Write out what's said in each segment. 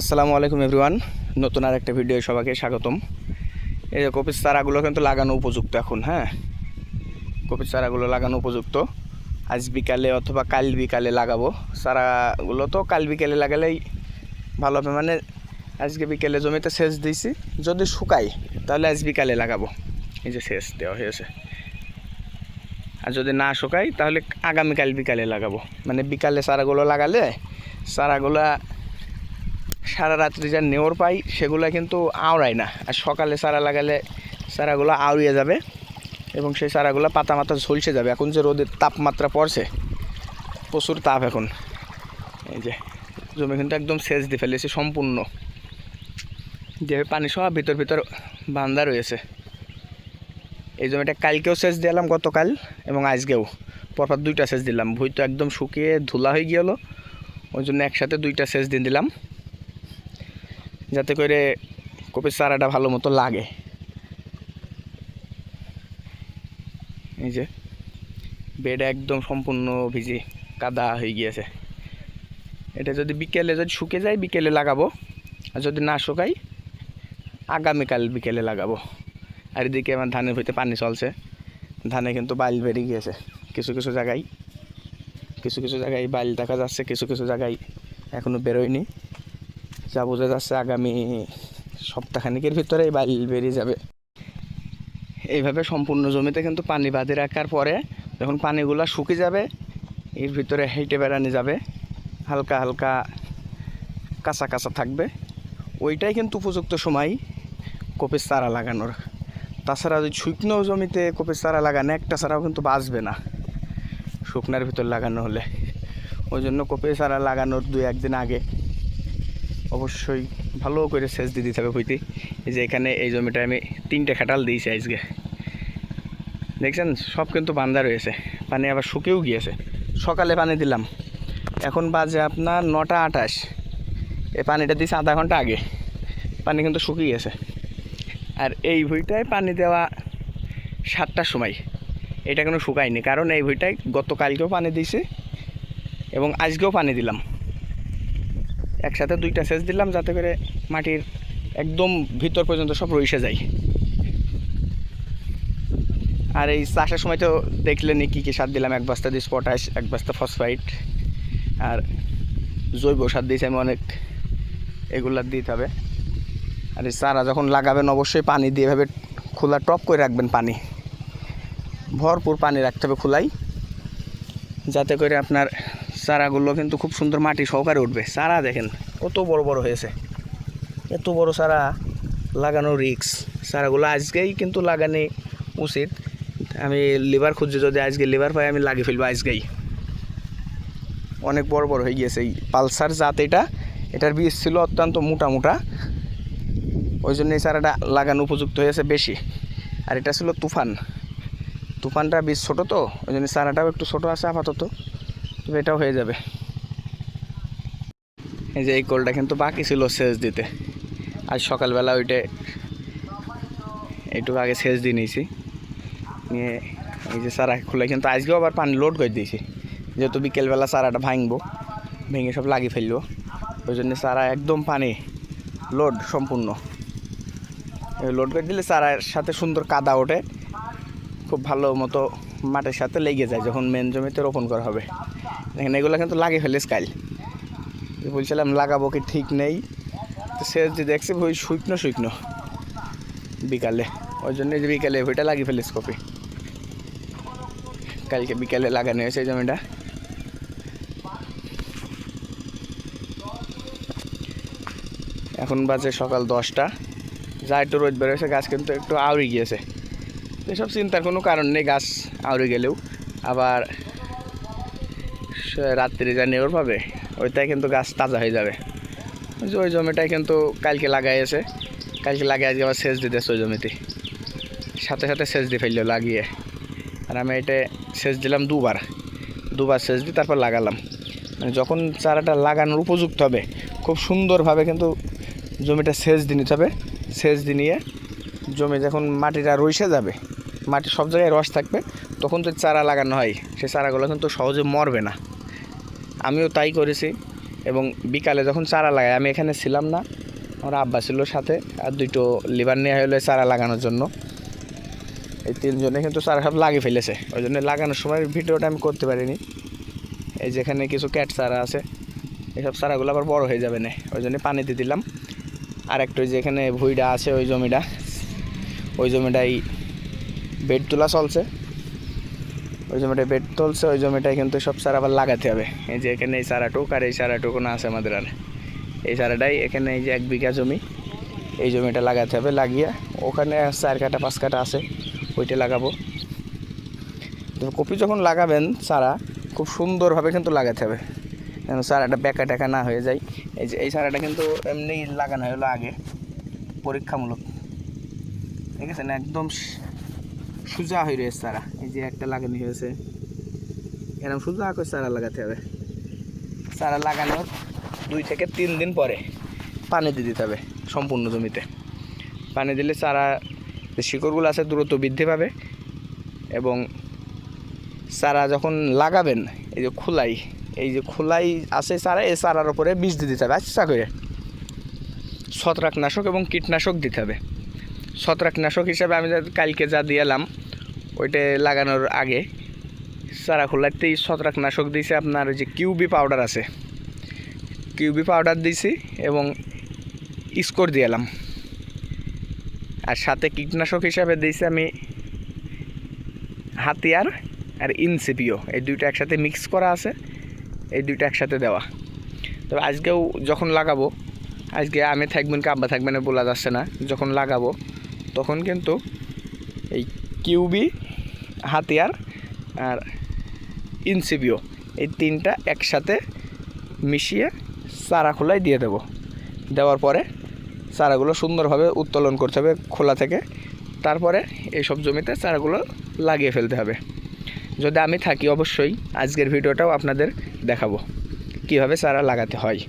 আসসালামু আলাইকুম এভরিওয়ান। নতুন আর একটা ভিডিও সবাইকে স্বাগতম। এই যে কপির চারাগুলো কিন্তু লাগানো উপযুক্ত এখন হ্যাঁ? কপির চারাগুলো লাগানো উপযুক্ত। আজ বিকালে অথবা কাল বিকালে লাগাবো। চারাগুলো তো কাল বিকালে লাগালেই ভালো হবে। মানে আজকে বিকালে জমিতে সেচ দিয়েছি। যদি শুকায়, তাহলে আজ বিকালে লাগাবো। এই যে সেচ দেওয়া হয়েছে। আর যদি না শুকায়, তাহলে আগামীকাল বিকালে লাগাবো। মানে বিকালে চারাগুলো লাগালে চারাগুলা সারা রাত্রি যা নেওয়ার পাই, সেগুলো কিন্তু আওড়ায় না। আর সকালে চারা লাগালে চারাগুলো আউড়িয়ে যাবে এবং সেই চারাগুলো পাতা মাথা ঝলসে যাবে। এখন যে রোদের তাপমাত্রা পড়ছে, প্রচুর তাপ এখন। এই যে, জমি কিন্তু একদম সেচ দিয়ে ফেলেছে সম্পূর্ণ। যে পানি সব ভিতর ভিতর বান্ধা রয়েছে। এই জমিটা কালকেও সেচ দিলাম গতকাল এবং আজকেও। পরপর দুইটা সেচ দিলাম। ভুই তো একদম শুকিয়ে ধুলা হয়ে গেলো ওই জন্য একসাথে দুইটা সেচ দিয়ে দিলাম। যাতে করে কপির চারাটা ভালো মতো লাগে। এই যে, বেড একদম সম্পূর্ণ ভিজে, কাদা হয়ে গিয়েছে। এটা যদি বিকেলে যদি শুকে যায়, বিকেলে লাগাবো। আর যদি না শুকাই, আগামীকাল বিকেলে লাগাবো। আর এদিকে আমার ধানের ভিতরে পানি চলছে। ধানে কিন্তু বাইল বেরিয়ে গিয়েছে। কিছু কিছু জায়গায়, কিছু কিছু জায়গায় বাইল দেখা যাচ্ছে, কিছু কিছু জায়গায় এখনও বেরোয়নি। যা বোঝা যাচ্ছে আগামী সপ্তাহখানিকের ভিতরে এই বাইল বেরিয়ে যাবে। এইভাবে সম্পূর্ণ জমিতে কিন্তু পানি বাঁধে রাখার পরে যখন পানিগুলো শুকিয়ে যাবে, এর ভিতরে হেঁটে বেড়ানো যাবে। হালকা হালকা কাঁচা কাঁচা থাকবে। ওইটাই কিন্তু উপযুক্ত সময় কপির চারা লাগানোর। তাছাড়া যদি শুকনো জমিতে কপির চারা লাগানো, একটা চারাও কিন্তু বাঁচবে না শুকনার ভিতর লাগানো হলে। ওই জন্য কপির চারা লাগানোর দুই একদিন আগে অবশ্যই ভালো করে সেচ দিয়ে দিতে হবে হইতে এই যে এখানে এই জমিটা আমি তিনটে খাটাল দিয়েছি আজকে। দেখছেন? সব কিন্তু বান্ধা রয়েছে। পানি আবার শুকেও গিয়েছে। সকালে পানি দিলাম। এখন বাজে আপনার নটা আঠাশ। এই পানিটা দিয়েছে আধা ঘণ্টা আগে। পানি কিন্তু শুকিয়ে গেছে। আর এই ভুঁইটায় পানি দেওয়া সাতটার সময়। এটা কোনো শুকায়নি। কারণ এই ভুঁইটায় গতকালকেও পানি দিয়েছে এবং আজকেও পানি দিলাম। একসাথে দুইটা সেচ দিলাম যাতে করে মাটির একদম ভিতর পর্যন্ত সব রইসে যায় আর এই চাষের সময় তো দেখলেনি কী কী সার দিলাম, এক বস্তা দিস পটাশ, এক বস্তা ফসফাইট আর জৈব সার দিয়েছি আমি অনেক, এগুলা দিতে হবে। আর এই চারা যখন লাগাবেন অবশ্যই পানি দিয়ে এভাবে খোলা টপ করে রাখবেন পানি। ভরপুর পানি রাখতে হবে খোলাই, যাতে করে আপনার চারাগুলো কিন্তু খুব সুন্দর মাটি সহকারে উঠবে। চারা দেখেন, কত বড় বড় হয়েছে। এত বড় চারা লাগানো রিক্স চারাগুলো আজকেই কিন্তু লাগানি উচিত। আমি লিভার খুঁজছি, যদি আজকে লিভার পাই, আমি লাগিয়ে ফেলব আজকেই। অনেক বড় বড় হয়ে গিয়েছে এই পালসার জাত এটা। এটার বীজ ছিল অত্যন্ত মোটা মোটা। ওই জন্য এই চারাটা লাগানো উপযুক্ত হয়েছে বেশি। আর এটা ছিল তুফান। তুফানটা বীজ ছোটো তো, ওই জন্য চারাটাও একটু ছোটো আছে আপাতত। এটাও হয়ে যাবে। এই যে এই কলটা কিন্তু বাকি ছিল সেচ দিতে। আজ সকালবেলা ওইটা এইটুকু আগে সেচ দিয়ে নিয়েছি। নিয়ে এই যে চারা খুলে কিন্তু আজকেও আবার পানি লোড করে দিয়েছি। যেহেতু বিকেলবেলা চারাটা ভাঙবো, ভেঙে সব লাগিয়ে ফেলব। ওই জন্য চারা একদম পানি লোড সম্পূর্ণ। লোড করে দিলে চারার সাথে সুন্দর কাদা ওঠে। খুব ভালো মতো মাটির সাথে লেগে যায়, যখন মেন জমিতে রোপণ করা হবে। দেখেন এগুলো কিন্তু লাগিয়ে ফেলিস কাল। বলছিলাম, লাগাবো কি ঠিক নেই। তো সে যে দেখছি ওই শুকনো শুকনো বিকালে। ওই জন্য যে বিকালে ওইটা লাগিয়ে ফেলিস কপি। কালকে বিকালে লাগানো হয়েছে জমিটা। এখন বাজে সকাল দশটা। যা একটু রোদ বেরোয়েছে, গাছ কিন্তু একটু আউড়ে গিয়েছে। এসব চিন্তার কোনো কারণ নেই, গাছ আউড়ে গেলেও। আবার রাত্রি যা নেওয়ার পাবে ওইটাই কিন্তু গাছ তাজা হয়ে যাবে। ওই জমিটাই কিন্তু কালকে লাগাইছে। কালকে লাগিয়ে আজকে আবার সেচ দিতেছে ওই জমিতে। সাথে সাথে সেচ দিয়ে ফেলল লাগিয়ে। আর আমি এটা সেচ দিলাম দুবার। দুবার সেচ দিই তারপর লাগালাম। মানে যখন চারাটা লাগানোর উপযুক্ত হবে, খুব সুন্দরভাবে কিন্তু জমিটা সেচ দিয়ে নিতে হবে। সেচ দিয়ে নিয়ে জমি যখন মাটিটা রইসে যাবে, মাটি সব জায়গায় রস থাকবে, তখন তো চারা লাগানো হয়। সে চারাগুলো কিন্তু সহজে মরবে না। আমিও তাই করেছি এবং বিকালে যখন চারা লাগাই, আমি এখানে ছিলাম না, আমার আব্বা ছিল সাথে, আর দুটো লিভার নেওয়া হলো চারা লাগানোর জন্য। এই তিনজনে কিন্তু চারা সব লাগিয়ে ফেলেছে, ওই জন্য লাগানোর সময় ভিডিওটা আমি করতে পারিনি। এই যেখানে কিছু ক্যাট চারা আছে এইসব চারাগুলো আবার বড় হয়ে যাবে না, ওই জন্য পানিতে দিলাম। আর একটা ওই যেখানে ভুইটা আছে, ওই জমিটা, ওই জমিটাই বেড তোলা চলছে। ওই জমিটায় বেড তুলছে, ওই জমিটায় কিন্তু সব চারা আবার লাগাতে হবে। এই যে এখানে এই চারাটুক আর এই চারাটুকু না আছে আমাদের আর। এই চারাটাই এখানে এই যে এক বিঘা জমি, এই জমিটা লাগাতে হবে, লাগিয়ে ওখানে চার কাটা পাঁচ কাটা আছে, ওইটা লাগাবো। তো কপি যখন লাগাবেন চারা খুব সুন্দরভাবে কিন্তু লাগাতে হবে। যেন চারাটা বেকা টেকা না হয়ে যায়। এই যে এই চারাটা কিন্তু এমনি লাগানো হলো আগে, পরীক্ষামূলক। ঠিক আছে না? একদম সোজা হয়ে রয়েছে চারা এই যে একটা লাগানো হয়েছে। এরকম সোজা করে চারা লাগাতে হবে? চারা লাগানোর দুই থেকে তিন দিন পরে পানি দিয়ে দিতে হবে সম্পূর্ণ জমিতে। পানি দিলে চারা, যে শিকড়গুলো আছে, দ্রুত বৃদ্ধি পাবে এবং চারা যখন লাগাবেন, এই যে খোলাই, এই যে খোলাই আছে চারা, এই চারার উপরে বীজ দিয়ে দিতে হবে। আচ্ছা করে ছত্রাকনাশক এবং কীটনাশক দিতে হবে। ছত্রাকনাশক হিসাবে আমি কালকে যা দিয়ে এলাম ওইটা লাগানোর আগে চারা খোলাতেই ছত্রাকনাশক দিয়েছে আপনার যে কিউবি পাউডার আছে। কিউবি পাউডার দিয়েছি এবং স্কোর দিয়ে এলাম। আর সাথে কীটনাশক হিসাবে দিয়েছি আমি হাতিয়ার আর ইনসিপিও। এই দুইটা একসাথে মিক্স করা আছে, এই দুইটা একসাথে দেওয়া। তবে আজকেও যখন লাগাবো, আজকে আমি থাকবেন কি আব্বা থাকবেন বলা যাচ্ছে না, যখন লাগাবো, তখন কিন্তু এই কিউবি, হাতিয়ার আর ইনসিবিও। এই তিনটা একসাথে মিশিয়ে চারা খোলায় দিয়ে দেবো। দেওয়ার পরে চারাগুলো সুন্দরভাবে উত্তোলন করতে হবে খোলা থেকে। তারপরে এইসব জমিতে চারাগুলো লাগিয়ে ফেলতে হবে। যদি আমি থাকি অবশ্যই আজকের ভিডিওটাও আপনাদের দেখাবো কীভাবে চারা লাগাতে হয়।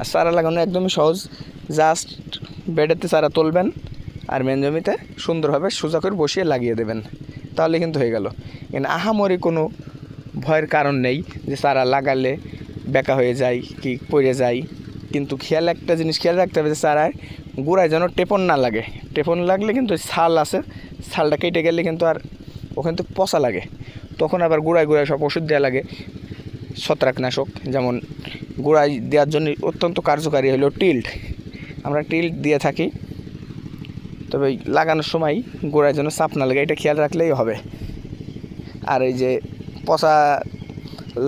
আর চারা লাগানো একদমই সহজ। জাস্ট বেডেতে চারা তুলবেন আর মেন জমিতে সুন্দরভাবে সোজা করে বসিয়ে লাগিয়ে দেবেন। তাহলে কিন্তু হয়ে গেল। কিন্তু আহামরি কোনো ভয়ের কারণ নেই যে চারা লাগালে বেকা হয়ে যায় কি পড়ে যায়। কিন্তু খেয়াল একটা জিনিস খেয়াল রাখতে হবে যে চারায় গোড়ায় যেন টেপন না লাগে। টেপন লাগলে কিন্তু ছাল আছে, ছালটা কেটে গেলে কিন্তু আর ওখানে তো পচা লাগে। তখন আবার গোড়ায় গোড়ায় সব ওষুধ দেওয়া লাগে। ছত্রাকনাশক যেমন গোড়ায় দেওয়ার জন্য অত্যন্ত কার্যকারী হলো টিল্ট। আমরা টিল্ট দিয়ে থাকি। তবে লাগানোর সময় গোড়ায় যেন চাপ না লাগে, এটা খেয়াল রাখলেই হবে। আর এই যে পচা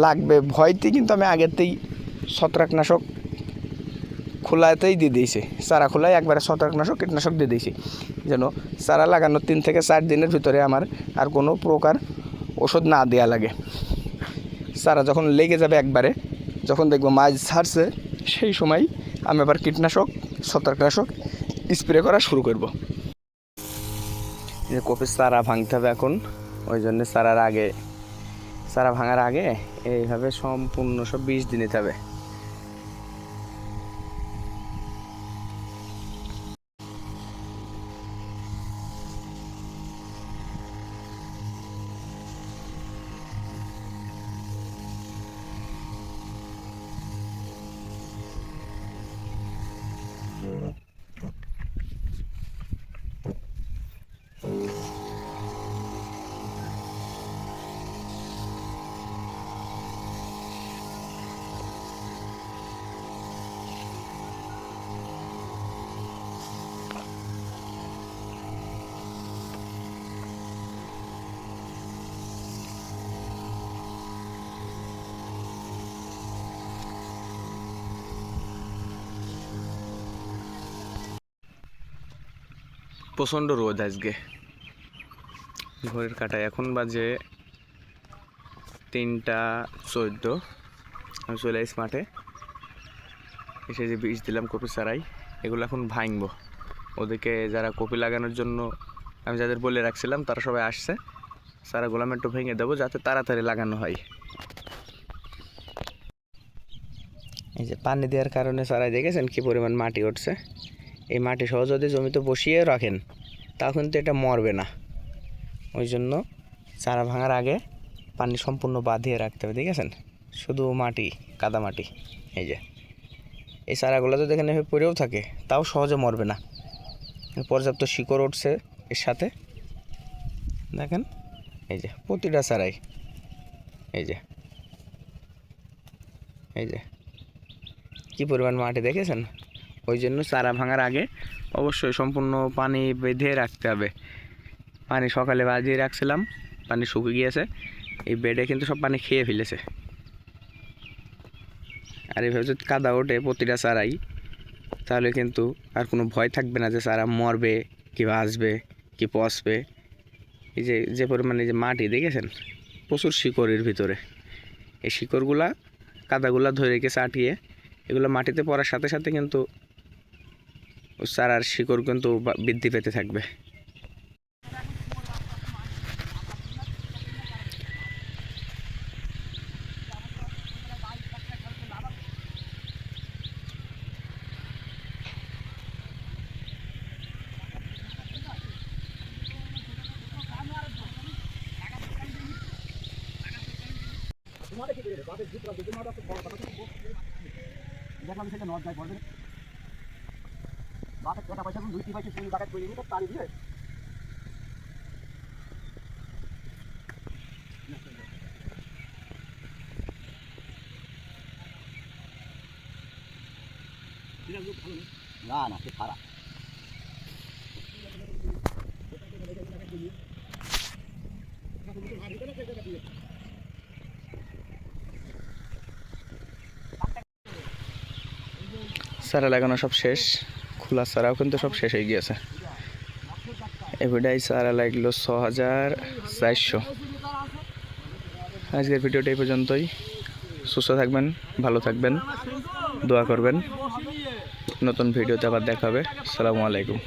লাগবে ভয়তেই কিন্তু আমি আগেতেই ছত্রাকনাশক খোলাতেই দিয়ে দিয়েছি। চারা খোলায় একবারে ছত্রাকনাশক, কীটনাশক দিয়ে দিয়েছি। যেন চারা লাগানোর তিন থেকে চার দিনের ভিতরে আমার আর কোনো প্রকার ওষুধ না দেওয়া লাগে। চারা যখন লেগে যাবে একবারে, যখন দেখব মাছ ছাড়ছে, সেই সময় আমি আবার কীটনাশক, ছত্রাকনাশক স্প্রে করা শুরু করব। যে কপির চারা ভাঙতে হবে এখন। ওই জন্য সারার আগে, সারা ভাঙার আগে এইভাবে সম্পূর্ণ সব বীজ দিয়ে নিতে হবে। প্রচণ্ড রোদ আজকে। ঘড়ির কাটায়। এখন বাজে তিনটা চোদ্দ। আমি চলে আসি মাঠে এসে যে বীজ দিলাম কপি চারাই এগুলো এখন ভাঙবো। ওদেরকে যারা কপি লাগানোর জন্য, আমি যাদের বলে রাখছিলাম, তারা সবাই আসছে। সারা আমি একটু ভেঙে দেবো, যাতে তাড়াতাড়ি লাগানো হয়। এই যে পানি দেওয়ার কারণে সারাই দেখেছেন কী পরিমাণ মাটি উঠছে? এই মাটি সহ যদি জমিতে বসিয়ে রাখেন, তাও কিন্তু এটা মরবে না। ওই জন্য চারা ভাঙার আগে পানি সম্পূর্ণ বাঁধিয়ে রাখতে হবে, ঠিক দেখেছেন শুধু মাটি, কাদা মাটি, এই যে। এই চারাগুলো যদি এখানে পড়েও থাকে, তাও সহজে মরবে না। পর্যাপ্ত শিকড় উঠছে এর সাথে। দেখেন, এই যে, প্রতিটা চারাই, এই যে। এই যে, কী পরিমাণ মাটি দেখেছেন? ওই জন্য চারা ভাঙার আগে অবশ্যই সম্পূর্ণ পানি বেঁধে রাখতে হবে। পানি সকালে বাজিয়ে রাখছিলাম, পানি শুকিয়ে গিয়েছে। এই বেডে কিন্তু সব পানি খেয়ে ফেলেছে। আর এভাবে যদি কাদা ওঠে প্রতিটা চারাই, তাহলে কিন্তু আর কোনো ভয় থাকবে না যে চারা মরবে কি বাঁচবে, কি পচবে। এই যে যে পরিমাণে যে মাটি, দেখেছেন? প্রচুর শিকড়ের ভিতরে। এই শিকড়গুলা, কাদাগুলা ধরে রেখে চাটিয়ে এগুলো মাটিতে পড়ার সাথে সাথে কিন্তু চারার শিকড় কিন্তু বৃদ্ধি পেতে থাকবে। দেখলাম সেটা নদ যায় পড়বে। টাকা পয়সা দুই তিন পয়সা চুরি বাকাত করে নিতে তাড়ি দিয়ে না না, সে খারাপ। চারা লাগানো সব শেষ। খোলা সারাও কিন্তু সব শেষ হয়ে গিয়েছে। এভিডাই সারা লাগল ছ হাজার চারশো। আজকের ভিডিওটা এই পর্যন্তই। সুস্থ থাকবেন, ভালো থাকবেন, দোয়া করবেন। নতুন ভিডিওতে আবার দেখাবে সালামু আলাইকুম।